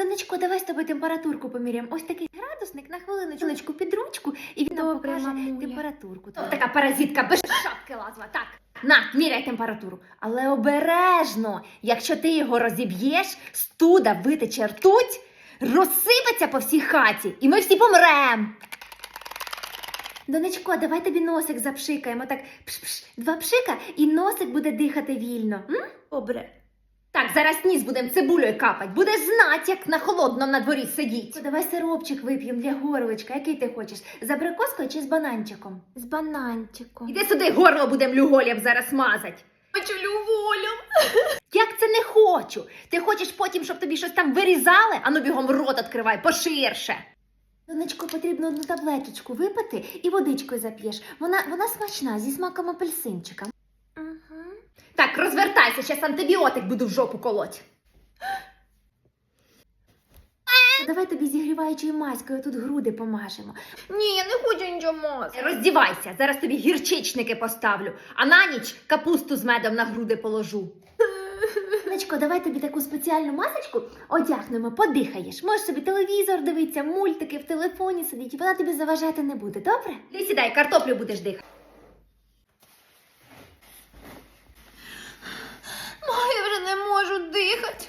Донечко, давай з тобою температурку поміряємо. Ось такий градусник на хвилиночку під ручку, і він нам покаже мамуля. температурку. О, така паразитка без шапки лазла. Так. На, міряй температуру. Але обережно, якщо ти його розіб'єш, студа витече ртуть, розсипеться по всій хаті, і ми всі помрем. Донечко, давай тобі носик запшикаємо. Так, пш-пш, два пшика, і носик буде дихати вільно. М? Добре. Так, зараз ніс будемо цибулею капать. Будеш знати, як на холодному на дворі сидіть. Давай сиропчик вип'ємо для горлочка. Який ти хочеш? З абрикоскою чи з бананчиком? З бананчиком. Іди сюди, горло будемо люголям зараз мазать. Хочу люболю. Як це не хочу? Ти хочеш потім, щоб тобі щось там вирізали? Ану бігом рот відкривай, поширше. Донечко, потрібно одну таблеточку випити і водичкою зап'єш. Вона, вона смачна, зі смаком апельсинчика. Угу. Зараз антибіотик буду в жопу колоть. Давай тобі зігріваючою маською тут груди помажемо. Ні, я не хочу нічого мазати. Роздівайся, зараз тобі гірчичники поставлю, а на ніч капусту з медом на груди положу. Нечко, давай тобі таку спеціальну масочку одягнемо, подихаєш. Можеш собі телевізор дивитися, мультики в телефоні сидіти, вона тобі заважати не буде, добре? Ти сідай, картоплю будеш дихати. Ой, я вже не можу дихати.